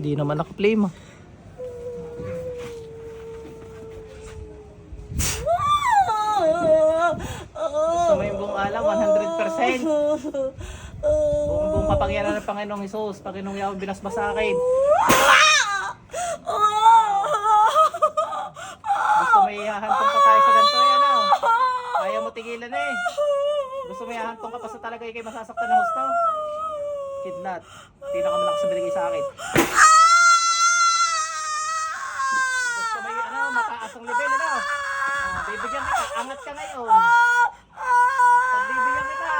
Hindi naman naka-play mo. Gusto mo buong alam, 100%. Buong buong kapangyarihan ng Panginoong Isus, Panginoong Yahweh binasbas sa akin. Gusto mo ihahantong pa tayo sa ganito yan, oh. Ayaw mo tigilan eh. Gusto mo ihahantong ka pa sa talaga kay masasaktan ng husto. Kidlat, pinakamalakas na binigay sa akin. Mo yung ano, mataas ang level, ano? Ah, bibigyan kita, angat ka ngayon. Pagbibigyan kita.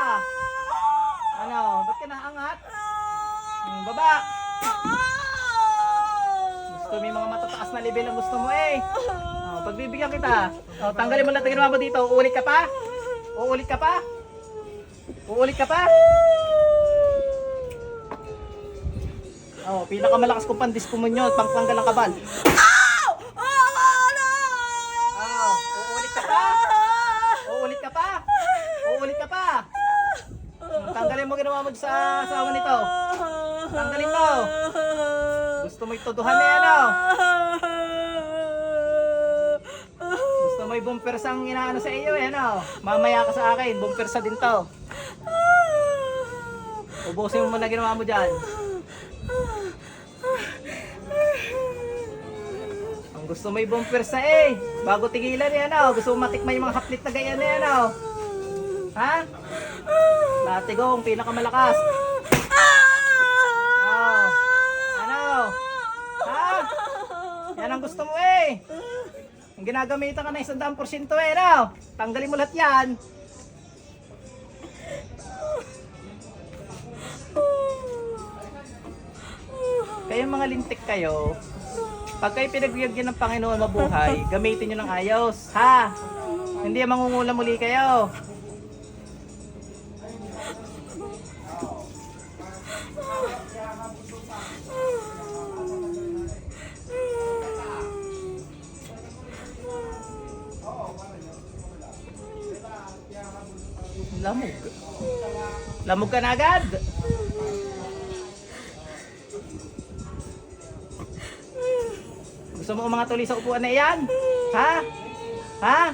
Ano, ba't ka naangat? Hmm, baba. Gusto yung mga matataas na level ang gusto mo eh. Oh, pagbibigyan kita. Oh, tanggalin mo lahat ng ginawa mo dito. Uulit ka pa? Uulit ka pa? Uulit ka pa? Oh, pinakamalakas kong pandiskumunyo, pangtanggal ng kabal. Oh, uulit ka pa? Uulit ka pa? Uulit ka pa? Tanggalin mo ginawa mo sa asawa nito. Tanggalin mo. Gusto mo ituduhan na yan, oh. Gusto mo yung bumpersang inaano sa iyo, eh, ano? Mamaya ka sa akin, bumpersa din to. Ubusin mo muna ginawa mo dyan. Gusto mo yung bumpersa eh. Bago tigilan eh, ano? Gusto mo matikman yung mga haplit na ganyan eh, ano? Ha? Latigong, pinakamalakas. Oh. Ano? Ha? Yan ang gusto mo eh. Ang ginagamitan ka na isang daang porsyento eh, no? Tanggalin mo lahat yan. Kaya mga lintik kayo, pag kayo pinagbigyan ng Panginoon mabuhay, gamitin nyo ng ayos, ha? Hindi mangungula muli kayo. Lamog. Lamog ka na agad. Gusto mo umangat uli sa upuan na iyan? Ha? Ha?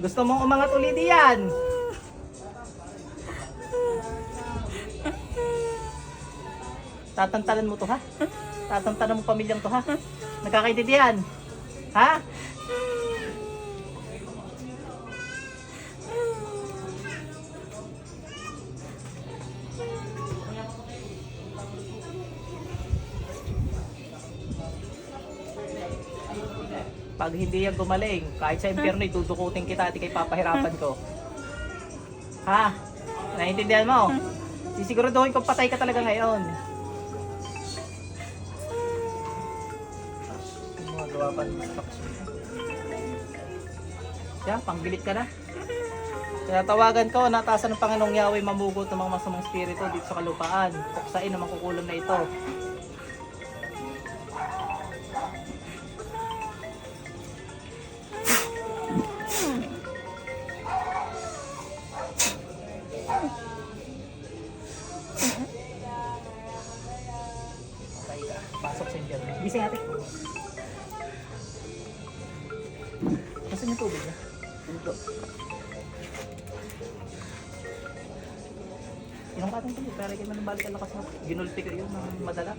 Gusto mong umangat uli diyan? Tatantanan mo to ha? Tatantanan mo pamilyang to ha? Nagkakaintindihan? Ha? Pag hindi yan gumaling, kahit sa impyerno, itudukutin kita at ikay papahirapan ko. Ha? Naiintindihan mo? Sisiguraduhin kong patay ka talaga ngayon. Gumagawa pa ng instruction. Siya, pangbilit ka na. Kaya tawagan ko, natasan ng Panginoong Yahweh mamugot ng mga masamang spirito dito sa kalupaan. Puksain ang makukulong na ito. Pasok sa impyerno. Gising ate. Nasaan yung tubig na? Dito. Inom ka itong tubig, pero kayo man balik ang lakas mo. Ginulpi ko yun ng madala.